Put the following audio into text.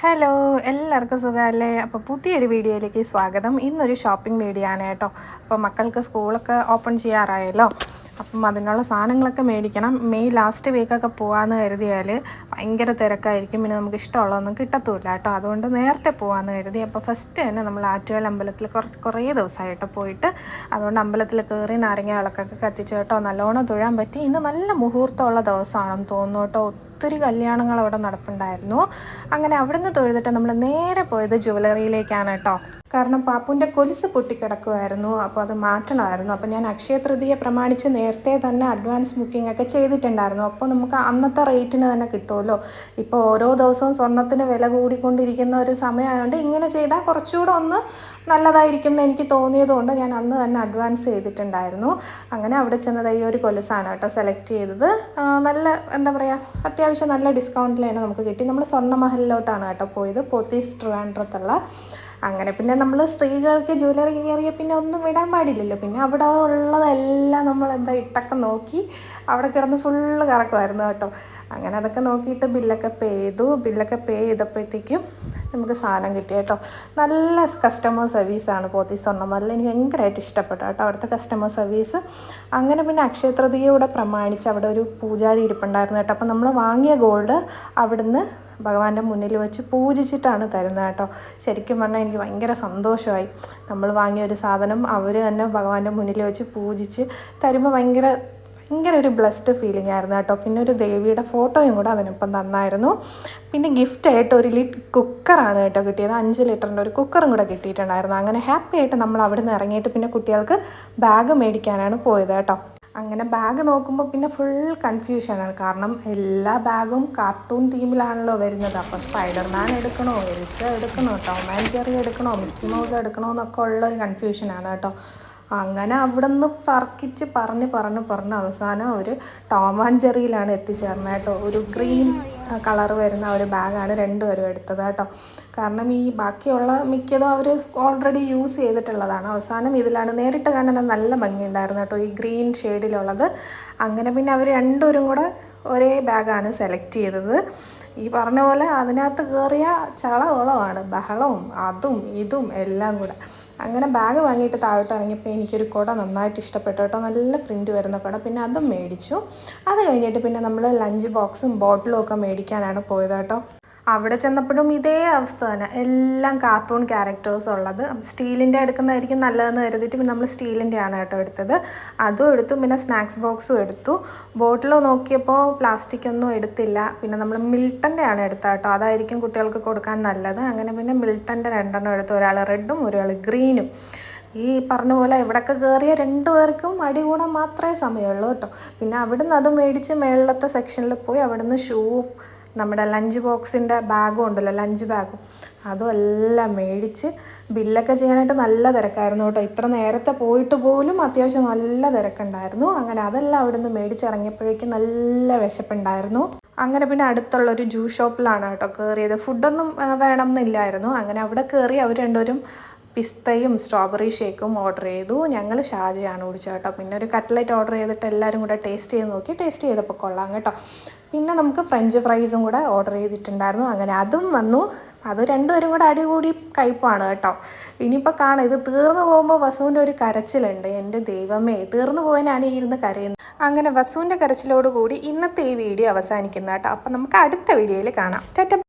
Hello എല്ലാവർക്കും സുഖമല്ലേ? അപ്പോൾ പുതിയൊരു വീഡിയോയിലേക്ക് സ്വാഗതം. ഇന്നൊരു ഷോപ്പിംഗ് വീഡിയോ ആണ് കേട്ടോ. അപ്പോൾ മക്കൾക്ക് സ്കൂളൊക്കെ ഓപ്പൺ ചെയ്യാറായല്ലോ. അപ്പം അതിനുള്ള സാധനങ്ങളൊക്കെ മേടിക്കണം. മെയ് ലാസ്റ്റ് വീക്കൊക്കെ പോകാമെന്ന് കരുതിയാൽ ഭയങ്കര തിരക്കായിരിക്കും. പിന്നെ നമുക്ക് ഇഷ്ടമുള്ളതൊന്നും കിട്ടത്തുമില്ല കേട്ടോ. അതുകൊണ്ട് നേരത്തെ പോകാമെന്ന് കരുതി. അപ്പോൾ ഫസ്റ്റ് തന്നെ നമ്മൾ ആറ്റുകാൽ അമ്പലത്തിൽ കുറച്ച് കുറേ ദിവസമായിട്ട് പോയിട്ട് അതുകൊണ്ട് അമ്പലത്തിൽ കയറി നാരങ്ങ വിളക്കൊക്കെ കത്തിച്ചു കേട്ടോ. നല്ലോണം തൊഴാൻ പറ്റി. ഇന്ന് നല്ല മുഹൂർത്തമുള്ള ദിവസമാണെന്ന് തോന്നുന്നു കേട്ടോ. ഒത്തിരി കല്യാണങ്ങൾ അവിടെ നടപ്പുണ്ടായിരുന്നു. അങ്ങനെ അവിടുന്ന് തൊഴുതിട്ട് നമ്മൾ നേരെ പോയത് ജുവലറിയിലേക്കാണ് കേട്ടോ. കാരണം പാപ്പുന്റെ കൊലുസ് പൊട്ടിക്കിടക്കുമായിരുന്നു അപ്പോൾ അത് മാറ്റണമായിരുന്നു. അപ്പോൾ ഞാൻ അക്ഷയ തൃതീയെ പ്രമാണിച്ച് നേരത്തെ തന്നെ അഡ്വാൻസ് ബുക്കിംഗ് ഒക്കെ ചെയ്തിട്ടുണ്ടായിരുന്നു. അപ്പോൾ നമുക്ക് അന്നത്തെ റേറ്റിന് തന്നെ കിട്ടുമല്ലോ. ഇപ്പോൾ ഓരോ ദിവസവും സ്വർണത്തിന് വില കൂടിക്കൊണ്ടിരിക്കുന്ന ഒരു സമയമായതുകൊണ്ട് ഇങ്ങനെ ചെയ്താൽ കുറച്ചുകൂടെ ഒന്ന് നല്ലതായിരിക്കും എന്ന് എനിക്ക് തോന്നിയതുകൊണ്ട് ഞാൻ അന്ന് തന്നെ അഡ്വാൻസ് ചെയ്തിട്ടുണ്ടായിരുന്നു. അങ്ങനെ അവിടെ ചെന്നത് ഈ ഒരു കൊലുസാണ് കേട്ടോ സെലക്ട് ചെയ്തത്. നല്ല എന്താ പറയുക അത്യാവശ്യം നല്ല ഡിസ്കൗണ്ടിൽ തന്നെ നമുക്ക് കിട്ടി. നമ്മൾ സ്വർണമഹലിലോട്ടാണ് കേട്ടോ പോയത്. പോത്തീസ് ട്രിവാൻഡ്രത്തുള്ള അങ്ങനെ. പിന്നെ നമ്മൾ സ്ത്രീകൾക്ക് ജ്വല്ലറി കയറിയ പിന്നെ ഒന്നും വിടാൻ പാടില്ലല്ലോ. പിന്നെ അവിടെ ഉള്ളതെല്ലാം നമ്മൾ എന്താ ഇട്ടൊക്കെ നോക്കി അവിടെ കിടന്ന് ഫുള്ള് കറക്കുമായിരുന്നു കേട്ടോ. അങ്ങനെ അതൊക്കെ നോക്കിയിട്ട് ബില്ലൊക്കെ പേ ചെയ്തു. ബില്ലൊക്കെ പേ ചെയ്തപ്പോഴത്തേക്കും നമുക്ക് സാധനം കിട്ടി കേട്ടോ. നല്ല കസ്റ്റമർ സർവീസാണ് പോത്തി സ്വർണമല്ല എനിക്ക് ഭയങ്കരമായിട്ട് ഇഷ്ടപ്പെട്ടു കേട്ടോ അവിടുത്തെ കസ്റ്റമർ സർവീസ് അങ്ങനെ പിന്നെ അക്ഷയ തൃതീയയോടെ പ്രമാണിച്ച് അവിടെ ഒരു പൂജാരി ഇരിപ്പുണ്ടായിരുന്നു കേട്ടോ. അപ്പം നമ്മൾ വാങ്ങിയ ഗോൾഡ് അവിടുന്ന് ഭഗവാന്റെ മുന്നിൽ വെച്ച് പൂജിച്ചിട്ടാണ് തരുന്നത് കേട്ടോ. ശരിക്കും പറഞ്ഞാൽ എനിക്ക് ഭയങ്കര സന്തോഷമായി. നമ്മൾ വാങ്ങിയ ഒരു സാധനം അവർ തന്നെ ഭഗവാന്റെ മുന്നിൽ വെച്ച് പൂജിച്ച് തരുമ്പോൾ ഭയങ്കര ഭയങ്കര ഒരു ബ്ലസ്ഡ് ഫീലിംഗ് ആയിരുന്നു കേട്ടോ. പിന്നെ ഒരു ദേവിയുടെ ഫോട്ടോയും കൂടെ അതിനൊപ്പം തന്നായിരുന്നു. പിന്നെ ഗിഫ്റ്റായിട്ട് ഒരു ലിറ്റ് കുക്കറാണ് കേട്ടോ കിട്ടിയത്. അഞ്ച് ലിറ്ററിന്റെ ഒരു കുക്കറും കൂടെ കിട്ടിയിട്ടുണ്ടായിരുന്നു. അങ്ങനെ ഹാപ്പി ആയിട്ട് നമ്മൾ അവിടെ നിന്ന് ഇറങ്ങിയിട്ട് പിന്നെ കുട്ടികൾക്ക് ബാഗ് മേടിക്കാനാണ് പോയത് കേട്ടോ. അങ്ങനെ ബാഗ് നോക്കുമ്പോൾ പിന്നെ ഫുൾ കൺഫ്യൂഷനാണ് കാരണം എല്ലാ ബാഗും കാർട്ടൂൺ തീമിലാണല്ലോ വരുന്നത്. അപ്പോൾ സ്പൈഡർമാൻ എടുക്കണോ? എൽസ എടുക്കണോ? ടോം ആൻഡ് ജെറി എടുക്കണോ? മിക്കി മൗസ് എടുക്കണോ? എന്നൊക്കെ ഉള്ളൊരു കൺഫ്യൂഷനാണ് കേട്ടോ. അങ്ങനെ അവിടെ നിന്ന് തർക്കിച്ച് പറഞ്ഞ് പറഞ്ഞ് പറഞ്ഞ് അവസാനം ഒരു ടോം ആൻഡ് ജെറിയിലാണ് എത്തിച്ചേർന്നത് കേട്ടോ. ഒരു ഗ്രീൻ കളർ വരുന്ന ഒരു ബാഗാണ് രണ്ടുപേരും എടുത്തത് കേട്ടോ. കാരണം ഈ ബാക്കിയുള്ള മിക്കതും അവർ ഓൾറെഡി യൂസ് ചെയ്തിട്ടുള്ളതാണ്. അവസാനം ഇതിലാണ് നേരിട്ട് കാണാൻ നല്ല ഭംഗിയുണ്ടായിരുന്നു കേട്ടോ ഈ ഗ്രീൻ ഷെയ്ഡിലുള്ളത് അങ്ങനെ പിന്നെ അവർ രണ്ടുപേരും കൂടെ ഒരേ ബാഗാണ് സെലക്ട് ചെയ്തത്. ഈ പറഞ്ഞ പോലെ അതിനകത്ത് കയറിയ ചളകുളമാണ് ബഹളവും അതും ഇതും എല്ലാം കൂടെ. അങ്ങനെ ബാഗ് വാങ്ങിയിട്ട് താഴോട്ട് ഇറങ്ങിയപ്പോൾ എനിക്കൊരു കുട നന്നായിട്ട് ഇഷ്ടപ്പെട്ടു കേട്ടോ. നല്ല പ്രിന്റ് വരുന്ന കുട. പിന്നെ അതും മേടിച്ചു. അത് കഴിഞ്ഞിട്ട് പിന്നെ നമ്മൾ ലഞ്ച് ബോക്സും ബോട്ടിലും ഒക്കെ മേടിക്കാനാണ് പോയത് കേട്ടോ. അവിടെ ചെന്നപ്പോഴും ഇതേ അവസ്ഥ തന്നെ. എല്ലാം കാർട്ടൂൺ ക്യാരക്ടേഴ്സ് ഉള്ളത്. സ്റ്റീലിന്റെ എടുക്കുന്നതായിരിക്കും നല്ലതെന്ന് കരുതിയിട്ട് പിന്നെ നമ്മൾ സ്റ്റീലിന്റെ ആണ് കേട്ടോ എടുത്തത്. അതും എടുത്തു. പിന്നെ സ്നാക്സ് ബോക്സും എടുത്തു. ബോട്ടിൽ നോക്കിയപ്പോൾ പ്ലാസ്റ്റിക് ഒന്നും എടുത്തില്ല. പിന്നെ നമ്മൾ മിൽട്ടന്റെ ആണ് എടുത്തത് കേട്ടോ. അതായിരിക്കും കുട്ടികൾക്ക് കൊടുക്കാൻ നല്ലത്. അങ്ങനെ പിന്നെ മിൽട്ടന്റെ രണ്ടെണ്ണം എടുത്തു. ഒരാൾ റെഡും ഒരാൾ ഗ്രീനും ഈ പറഞ്ഞ പോലെ എവിടെയൊക്കെ കയറിയ രണ്ടു പേർക്കും അടി കൂടാൻ മാത്രമേ സമയമുള്ളൂ കേട്ടോ. പിന്നെ അവിടുന്ന് അത് മേടിച്ച് മേളിലത്തെ സെക്ഷനിൽ പോയി അവിടുന്ന് ഷൂവും നമ്മുടെ ലഞ്ച് ബോക്സിന്റെ ബാഗും ഉണ്ടല്ലോ ലഞ്ച് ബാഗും അതും എല്ലാം മേടിച്ച് ബില്ലൊക്കെ ചെയ്യാനായിട്ട് നല്ല തിരക്കായിരുന്നു കേട്ടോ. ഇത്ര നേരത്തെ പോയിട്ട് പോലും അത്യാവശ്യം നല്ല തിരക്കുണ്ടായിരുന്നു. അങ്ങനെ അതെല്ലാം അവിടുന്ന് മേടിച്ചിറങ്ങിയപ്പോഴേക്കും നല്ല വിശപ്പുണ്ടായിരുന്നു. അങ്ങനെ പിന്നെ അടുത്തുള്ള ഒരു ജ്യൂസ് ഷോപ്പിലാണ് കേട്ടോ കയറിയത് ഫുഡൊന്നും വേണമെന്നില്ലായിരുന്നു. വേണം അങ്ങനെ അവിടെ കയറി അവർ രണ്ടുപേരും പിസ്തയും സ്ട്രോബെറി ഷേക്കും ഓർഡർ ചെയ്തു. ഞങ്ങൾ ഷാജയാണ് കുടിച്ചത് കേട്ടോ. പിന്നെ ഒരു കട്ട്ലറ്റ് ഓർഡർ ചെയ്തിട്ട് എല്ലാവരും കൂടെ ടേസ്റ്റ് ചെയ്ത് നോക്കി. ടേസ്റ്റ് ചെയ്തപ്പോൾ കൊള്ളാം കേട്ടോ. പിന്നെ നമുക്ക് ഫ്രഞ്ച് ഫ്രൈസും കൂടെ ഓർഡർ ചെയ്തിട്ടുണ്ടായിരുന്നു. അങ്ങനെ അതും വന്നു. അത് രണ്ടുപേരും കൂടെ അടികൂടി കഴിപ്പാണ് കേട്ടോ. ഇനിയിപ്പോൾ കാണാം. ഇത് തീർന്നു പോകുമ്പോൾ വസുവിന്റെ ഒരു കരച്ചിലുണ്ട്. എന്റെ ദൈവമേ തീർന്നു പോകാനാണ് ഈ ഇരുന്ന് കരയുന്നത്. അങ്ങനെ വസുവിന്റെ കരച്ചിലോടുകൂടി ഇന്നത്തെ ഈ വീഡിയോ അവസാനിക്കുന്ന കേട്ടോ. അപ്പം നമുക്ക് അടുത്ത വീഡിയോയിൽ കാണാം.